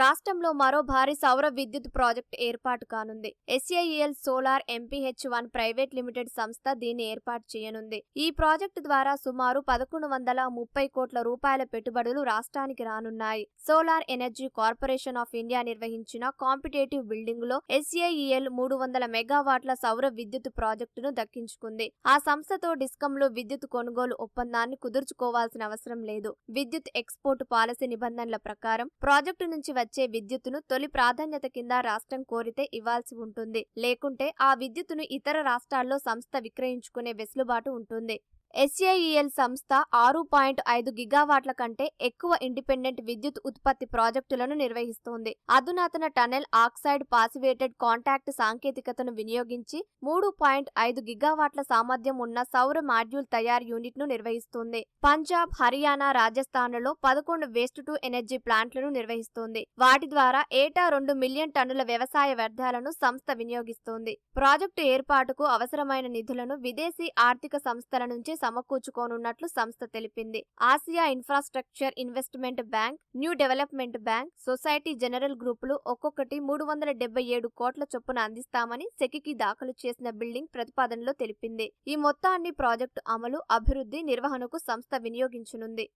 రాష్ట్రంలో మరో భారీ సౌర విద్యుత్ ప్రాజెక్టు ఏర్పాటు కానుంది. SAEL solar MPH one private limited సంస్థ దీన్ని ఏర్పాటు చేయనుంది. ఈ ప్రాజెక్టు ద్వారా సుమారు పదకొండు వందల ముప్పై కోట్ల రూపాయల పెట్టుబడులు రాష్ట్రానికి రానున్నాయి. Solar energy corporation of India నిర్వహించిన కాంపిటేటివ్ బిల్డింగ్లో ఎస్ఏఈఎల్ మూడు వందల మెగావాట్ల సౌర విద్యుత్ ప్రాజెక్టును దక్కించుకుంది. ఆ సంస్థతో డిస్కంలో విద్యుత్ కొనుగోలు ఒప్పందాన్ని కుదుర్చుకోవాల్సిన అవసరం లేదు. విద్యుత్ ఎక్స్పోర్ట్ పాలసీ నిబంధనల ప్రకారం ప్రాజెక్టు నుంచి వచ్చే విద్యుత్తును తొలి ప్రాధాన్యత కింద రాష్ట్రం కోరితే ఇవ్వాల్సి ఉంటుంది. లేకుంటే ఆ విద్యుత్తును ఇతర రాష్ట్రాల్లో సంస్థ విక్రయించుకునే వెసులుబాటు ఉంటుంది. ఎస్ఏఈఎల్ సంస్థ ఆరు పాయింట్ ఐదు గిగావాట్ల కంటే ఎక్కువ ఇండిపెండెంట్ విద్యుత్ ఉత్పత్తి ప్రాజెక్టులను నిర్వహిస్తోంది. అధునాతన టనెల్ ఆక్సైడ్ పాసివేటెడ్ కాంటాక్ట్ సాంకేతికతను వినియోగించి మూడు పాయింట్ ఐదు గిగావాట్ల సామర్థ్యం ఉన్న సౌర మాడ్యూల్ తయారు యూనిట్ను నిర్వహిస్తుంది. పంజాబ్ హర్యానా రాజస్థాన్లలో పదకొండు వేస్ట్ టు ఎనర్జీ ప్లాంట్లను నిర్వహిస్తోంది. వాటి ద్వారా ఏటా రెండు మిలియన్ టన్నుల వ్యవసాయ వ్యర్థాలను సంస్థ వినియోగిస్తోంది. ప్రాజెక్టు ఏర్పాటుకు అవసరమైన నిధులను విదేశీ ఆర్థిక సంస్థల నుంచి సమకూర్చుకోనున్నట్లు సంస్థ తెలిపింది. Asia infrastructure investment bank new development bank Societe Generale గ్రూపులు ఒక్కొక్కటి మూడు వందల డెబ్బై ఏడు కోట్ల చొప్పున అందిస్తామని సెకికి దాఖలు చేసిన బిల్డింగ్ ప్రతిపాదనలో తెలిపింది. ఈ మొత్తాన్ని ప్రాజెక్టు అమలు అభివృద్ధి నిర్వహణకు సంస్థ వినియోగించనుంది.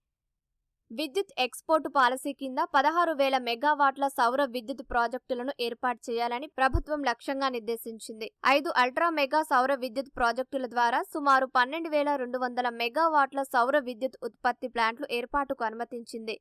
విద్యుత్ ఎక్స్పోర్టు పాలసీ కింద పదహారు వేల మెగావాట్ల సౌర విద్యుత్ ప్రాజెక్టులను ఏర్పాటు చేయాలని ప్రభుత్వం లక్ష్యంగా నిర్దేశించింది. ఐదు అల్ట్రా మెగా సౌర విద్యుత్ ప్రాజెక్టుల ద్వారా సుమారు పన్నెండు వేల రెండు వందల మెగావాట్ల సౌర విద్యుత్ ఉత్పత్తి ప్లాంట్లు ఏర్పాటుకు అనుమతించింది.